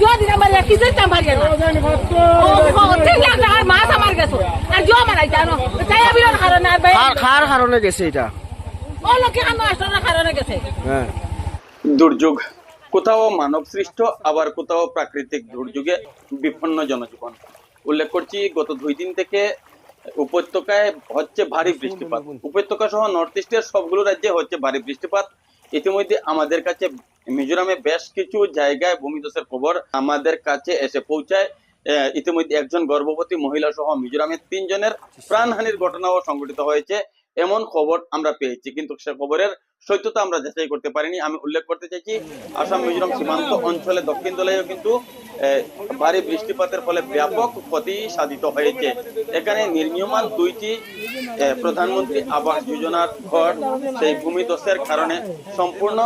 জো দিন আমার কিসের কাম পারি না ও ও তিন লাখ টাকার মাছ আমার গেছে। আর জো মারাই জানো তাই আমি কারণে আর ভাই কার কার কারণে গেছে এটা ও লোকে কাম আসলে কারণে গেছে। হ্যাঁ দুর্যোগ কোথাও মানব সৃষ্ট আবার কোথাও প্রাকৃতিক দুর্যোগে বিপন্ন জনজীবন উল্লেখ করছি গত দুই দিন থেকে উপত্যকায় হচ্ছে ভারী বৃষ্টিপাত। উপত্যকা সহ নর্থ ইস্টের সবগুলো রাজ্যে হচ্ছে ভারী বৃষ্টিপাত। ইতিমধ্যে আমাদের কাছে মিজোরামে বেশ কিছু জায়গায় ভূমিধসের খবর আমাদের কাছে এসে পৌঁছায়। ইতিমধ্যে একজন গর্ভবতী মহিলা সহ মিজোরামের তিনজনের প্রাণহানির ঘটনাও সংঘটিত হয়েছে। এমন খবর আমরা পেয়েছি, কিন্তু সে খবরের সত্যতা আমরা যাচাই করতে পারিনি। আমি উল্লেখ করতে চাইছি, আসাম, মিজোরাম সীমান্ত অঞ্চলে দক্ষিণ দলেও কিন্তু ভারী বৃষ্টিপাতের ফলে ব্যাপক ক্ষতি সাধিত হয়েছে। এখানে নির্মীয়মান দুইটি প্রধানমন্ত্রী আবাস যোজনার ঘর, সেই ভূমিধসের কারণে সম্পূর্ণ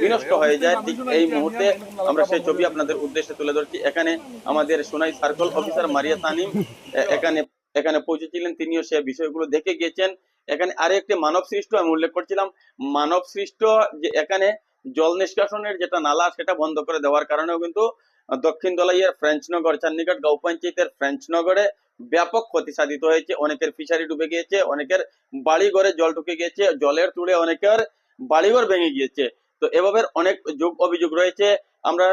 বিনষ্ট হয়ে যায়। ঠিক এই মুহূর্তে আমরা সেই ছবি আপনাদের উদ্দেশ্যে তুলে ধরছি। এখানে আমাদের সোনাই সার্কেল অফিসার মারিয়া তানিম এখানে এখানে পৌঁছেছিলেন। তিনিও সে বিষয়গুলো দেখে গিয়েছেন। এখানে আরও একটি মানব সৃষ্ট আমি উল্লেখ করছিলাম। মানব সৃষ্ট যে এখানে জল নিষ্কাশনের যেটা নালা, সেটা বন্ধ করে দেওয়ার কারণেও কিন্তু দক্ষিণ দলাইয়ের ফ্রেঞ্চনগর চান্নিঘাট গাঁও পঞ্চায়েতের ফ্রেঞ্চনগরে ব্যাপক ক্ষতি সাধিত হয়েছে। অনেকের ফিশারি ডুবে গিয়েছে, অনেকের বাড়ি ঘরে জল ঢুকে গিয়েছে, জলের তুড়ে অনেকের বাড়িঘর ভেঙে গিয়েছে। তো এভাবে অনেক যোগ অভিযোগ রয়েছে। আমরা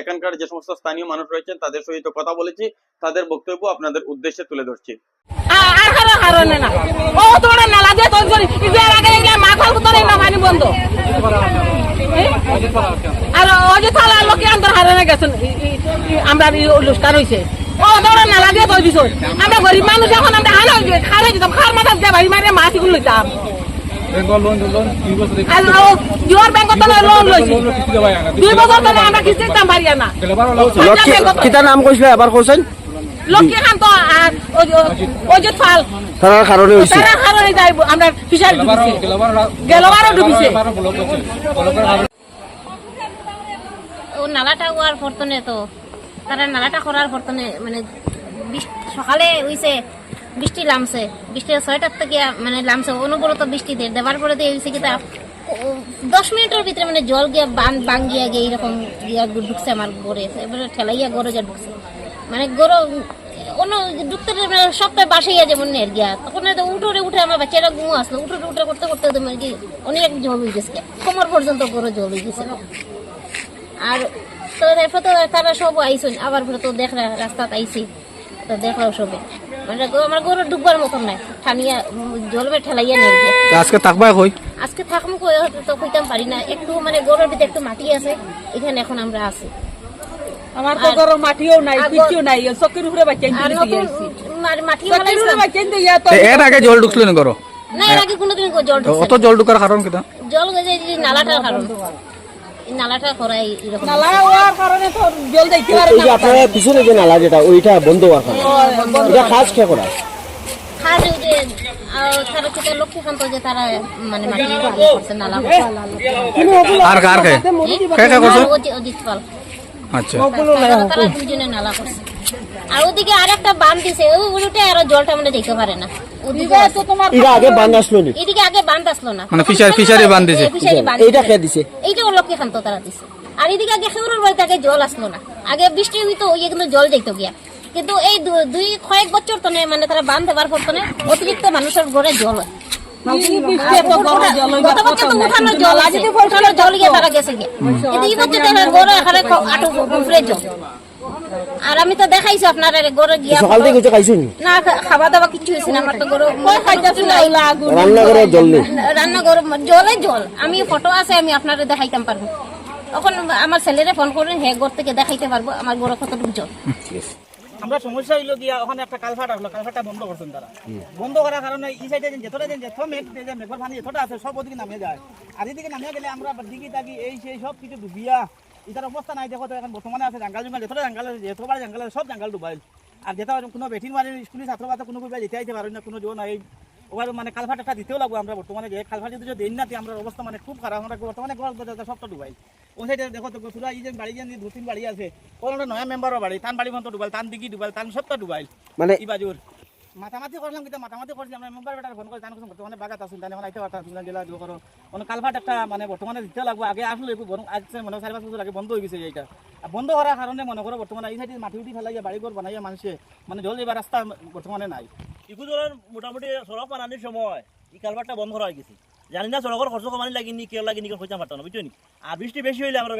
এখানকার যে সমস্ত স্থানীয় মানুষ রয়েছেন, তাদের সহিত কথা বলেছি। তাদের বক্তব্য আপনাদের উদ্দেশ্যে তুলে ধরছি। কারণে না। ও তোরা নালা দিয়ে তোর ইদের আগে ভিতরে না পানি বন্ধ। আর ও যে থালা লোকে আন্তর হারানে গেছেন আমরা এই অনুষ্ঠান হয়েছে ও তোরা নালা দিয়ে তোর দিছ। আমরা গরিব মানুষ এখন আমরা হারা খারে দিতাম খার মাথা দিয়ে বাড়ি মারে মাছ এগুলো লইতাম। কিতা নাম কইছিল এবার কইছেন লক্ষ্মী খান তো আর অজিত ফাল তার কারণে হইছে। তারা কারণে যাই আমরা ফিশারি ডুবিছে গেলবারও ডুবিছে ও নালাটা ওয়ার ফরতনে তো তারা নালাটা করার ফরতনে মানে সকালে হইছে বৃষ্টি লামছে বৃষ্টি ছয়টার থেকে মানে লামছে অনবরত বৃষ্টি দিয়ে দেওয়ার পরে দিয়ে হয়েছে কি তা দশ মিনিটের ভিতরে মানে জল গিয়া বান বাঙ্গিয়া গিয়ে এরকম গিয়া ঢুকছে আমার গড়ে এবারে ঠেলাইয়া গড়ে যা ঢুকছে। মানে গরু অন্য ঢুকতে মানে সবটাই বাসাইয়া যেমন নের গিয়া তখন তো উঠোরে উঠে আমার বাচ্চারা ঘুমো আসলো। উঠোরে উঠে করতে করতে তো মানে কি অনেক জল হয়ে গেছে। কোমর পর্যন্ত গরু জল হয়ে গেছে আর তো এরপর তো তারা সব আইসুন আবার পরে তো দেখলা রাস্তাত আইসি তো দেখলাও সবে। মানে আমার গরু ডুববার মতন নাই ঠানিয়া জলবে ঠেলাইয়া নেই আজকে থাকবা কই? আজকে থাকব কই তো কইতাম পারি না। একটু মানে গরুর ভিতরে একটু মাটি আছে এখানে এখন আমরা আছি। আমার তো গরম মাটিও নাই কিচ্ছু নাই চকির উপরে বাচ্চা আর নতুন আর মাটি চকির উপরে ফেলাইছিলাম বাচ্চা ইয়া তো এর আগে জল ঢুকছিল না করো না এর আগে কোনোদিন জল অত জল ঢুকার কারণ না। জল গেছে নালাটার কারণ। নালাটা করাই এরকম। নালা হওয়ার কারণে তো জল যাইতে পারে না। যে পিছনে যে নালা যেটা ওইটা বন্ধ হওয়ার কারণে। এটা কাজ কে করা খাস ওই যে আর মানে কার কে কে কে করছে? অজিত- অজিত পাল। আচ্ছা। তারা- তারা দুজনে নালা করছে আর ওদিকে আরেকটা বান দিছে ওই উল্টে আর জলটা মানে যেতে পারে না। ওদিকে তো তোমার এটা আগে বান আসলো নি। এদিকে আগে বান্ধ আসলো না। মানে ফিশারি- ফিশারি বাঁধ দিছে। এ, ফিশারি বাঁধ এইটা দিছে। কে তারা দিছে। আর এদিকে আগে খেউরের বাড়িতে আগে জল আসলো না। আগে বৃষ্টি হইতো ওই কিন্তু জল যাইতো গিয়া। কিন্তু এই দুই কয়েক বছর তো মানে তারা বান দেবার পর তো অতিরিক্ত মানুষের ঘরে জল হয়। গরু আর আমি তো দেখাইছি আপনার গরু গিয়া সকাল থেকে কিছু খাইছেন না? খাওয়া দাওয়া কিছু হয়েছে না আমার তো গরু কই খাইতেছি না রান্না করে জল নেই। রান্না করো জলে জল। আমি ফটো আছে আমি আপনারা দেখাইতাম পারব। তখন আমার ছেলেরে ফোন করেন হে ঘর থেকে দেখাইতে পারব আমার গরু কতটুকু জল? আমরা সমস্যা হইল গিয়া ওখানে একটা কালভার্ট আসলো কালভার্টটা বন্ধ করছেন তারা। বন্ধ করার কারণে এই সাইডে যেতটা দিন যেত মেঘ মেঘর পানি যেতটা আছে সব ওদিকে নামিয়ে যায়। আর এদিকে নামিয়ে গেলে আমরা দিকে তাকি এই সেই সব কিছু ডুবিয়া এটার অবস্থা নাই। দেখো তো এখন বর্তমানে আছে জাঙ্গাল জঙ্গাল যেতটা জাঙ্গাল আছে যেতবার জাঙ্গাল আছে সব জাঙ্গাল ডুবাইল। আর যেটা কোনো বেঠিন মারে স্কুলের ছাত্র বাচ্চা কোনো কইবা যেতে আইতে পারে না কোনো জীবন নাই। ওবার মানে কালভার্ট একটা দিতেও লাগবো আমরা বর্তমানে যে কালভার্ট যদি দেন না আমরা অবস্থা মানে খুব খারাপ। আমরা বর্তমানে গল্প সবটা ডুবাই। ওই সাইডে দেখো তো পুরা এই যে বাড়ি যে দু তিন বাড়ি আছে কোনো নয়া মেম্বারও বাড়ি তান বাড়ি মতো ডুবাইল তান দিঘি ডুবাইল তান সবটা ডুবাইল মানে এই বাজুর। মাতামাতি করলাম কিন্তু মাতামাতি করছি আমরা মেম্বার বেটার ফোন করে জানো বর্তমানে বাগাত আছেন তাহলে মানে আইতে পারতাম তুমি জেলা করো। মানে কালভার্ট একটা মানে বর্তমানে দিতে লাগবো আগে আসলে একটু আজকে মনে চারি পাঁচ বছর আগে বন্ধ হয়ে গেছে এইটা। বন্ধ করার কারণে মনে করো বর্তমানে এই সাইডে মাটি উঠি ফেলাইয়া বাড়ি ঘর বানাইয়া মানুষে মানে জল এবার রাস্তা বর্তমানে নাই। ইকুজলের মোটামুটি সড়ক বানানোর সময় এই কালভারটা বন্ধ করা হয়ে গেছে। জানি না সড়কের খরচ কমানি লাগিনি কেউ লাগিনি কেউ হইতে পারতাম না? বুঝছ আর বৃষ্টি বেশি হইলে আমরা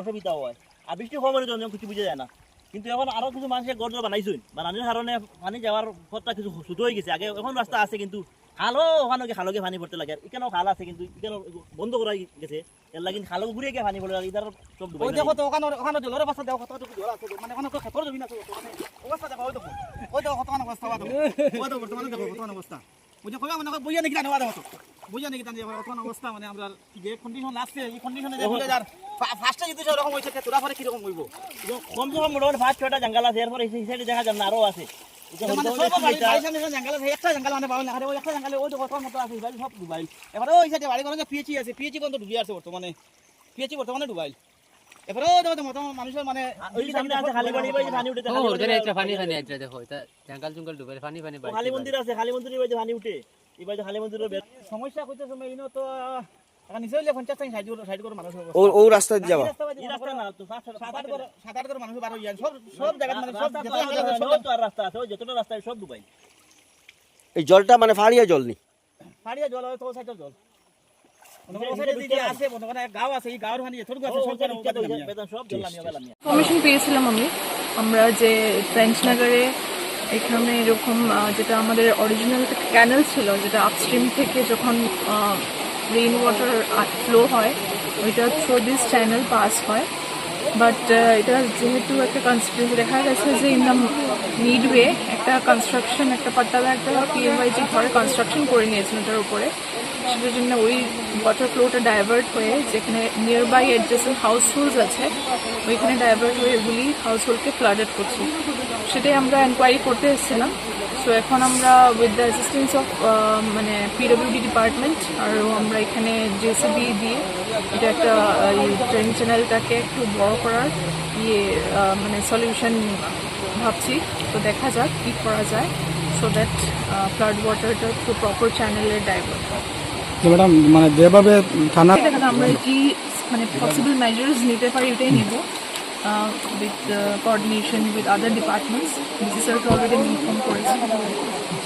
অসুবিধা হয়। আর বৃষ্টি কম হলে জনজন কিছু বুঝে যায় না। কিন্তু এখন আরও কিছু মানুষের গড় বানাইছেন বানানোর কারণে পানি যাওয়ার পথটা কিছু ছোট হয়ে গেছে। আগে এখন রাস্তা আছে কিন্তু খালও ওখানে খালকে পানি পড়তে লাগে। এখানেও খাল আছে কিন্তু এখানে বন্ধ করা গেছে। এর লাগে খালও ঘুরিয়ে গিয়ে পানি পড়ে লাগে ইধার সব ডুবাই দেখো তো ওখানে ওখানে জলের অবস্থা দেখো কতটুকু জল আছে মানে ওখানে তো খেতর জমি আছে বর্তমানে। অবস্থা দেখো ওই দেখো। ওই দেখো কতক্ষণ অবস্থা দেখো। ওই দেখো বর্তমানে দেখো কতক্ষণ অবস্থা। বুঝে কইয়া মনে বইয়া নাকি জানো দেখো বুঝে নাকি জানি কতক্ষণ অবস্থা মানে আমরা যে কন্ডিশন আসছে এই কন্ডিশনে বুঝে যার ফার্স্টে যদি সেরকম হয়েছে তোরা পরে কীরকম হইব? কমসে কম মোটামুটি ছটা জঙ্গল আছে এরপর এই সাইডে দেখা না আরও আছে। মানে মোটামুটি সব বাড়ি একটা- বাড়ির সামনে জঙ্গল জঙ্গল মানে বাউল না ওই একটা জঙ্গলে ওই দেখো কত মতো আছে বাড়ি সব ডুবাইল এবারে ওই সাইডে বাড়ি করে পিএচি আছে পিএচি বন্ধ ডুবিয়ে আছে বর্তমানে। পিএচি বর্তমানে ডুবাইল এবারে ওই মানুষের মানে ওই সামনে আছে খালি বাড়ি বাড়ি পানি উঠে ও ওদের এটা পানি পানি আইছে দেখো এটা জঙ্গল জঙ্গল ডুবে পানি পানি ও খালি মন্দির আছে খালি মন্দিরের বাড়ি উঠে এই বাড়ি খালি মন্দিরের বেদ সমস্যা কইতে সময় তো এখন নিচে হইলে পঞ্চাশ টাকা সাইড সাইড করে মানুষ ও ও রাস্তা দিয়ে যাবা এই রাস্তা না তো সাত সাত আট করে সাত আট করে মানুষ বার হইয়া সব সব জায়গা মানে সব রাস্তা যেটা তো জায়গা আছে, সব সব তো আর রাস্তা আছে ওই যতটা রাস্তা আছে সব ডুবাই এই জলটা মানে ফাড়িয়া জল নি? ফাড়িয়া জল হয় তো সাইডের জল। ইনফরমেশন পেয়েছিলাম আমি। আমরা যে ফ্রেঞ্চনগরে এখানে এরকম আহ, যেটা আমাদের অরিজিনাল ক্যানেল ছিল যেটা আপস্ট্রিম থেকে যখন রেইন ওয়াটার ফ্লো হয়, ওইটা থ্রু দিস চ্যানেল পাস হয়। বাট এটা যেহেতু একটা দেখা গেছে যে ইন দ্য মিডওয়ে একটা কনস্ট্রাকশন একটা পাট্টালা একটা পিএমআই যে ঘরে কনস্ট্রাকশন করে নিয়েছেন ওটার উপরে। সেটার জন্য ওই ওয়াটার ফ্লোটা ডাইভার্ট হয়ে যেখানে নিয়ার বাই অ্যাডজেসেন্ট হাউসহোল্ডস আছে, ওইখানে ডাইভার্ট হয়ে এগুলি হাউসহোল্ডকে ফ্লাডেড করছে। সেটাই আমরা এনকোয়ারি করতে এসেছিলাম। সো এখন আমরা উইথ দ্য অ্যাসিস্ট্যান্স অফ মানে পিডব্লিউডি ডিপার্টমেন্ট আর আমরা এখানে জেসিবি দিয়ে এটা একটা ট্রেন চ্যানেলটাকে একটু বড় করার ইয়ে মানে সলিউশন ভাবছি। তো দেখা যাক কী করা যায় সো দ্যাট ফ্লাড ওয়াটারটা একটু প্রপার চ্যানেলে ডাইভার্ট ম্যাডাম মানে যেভাবে থানা আমরা কি মানে পসিবল মেজার্স নিতে পারি এটাই নিব। uh, with uh, coordination with other departments. This is already made from forest.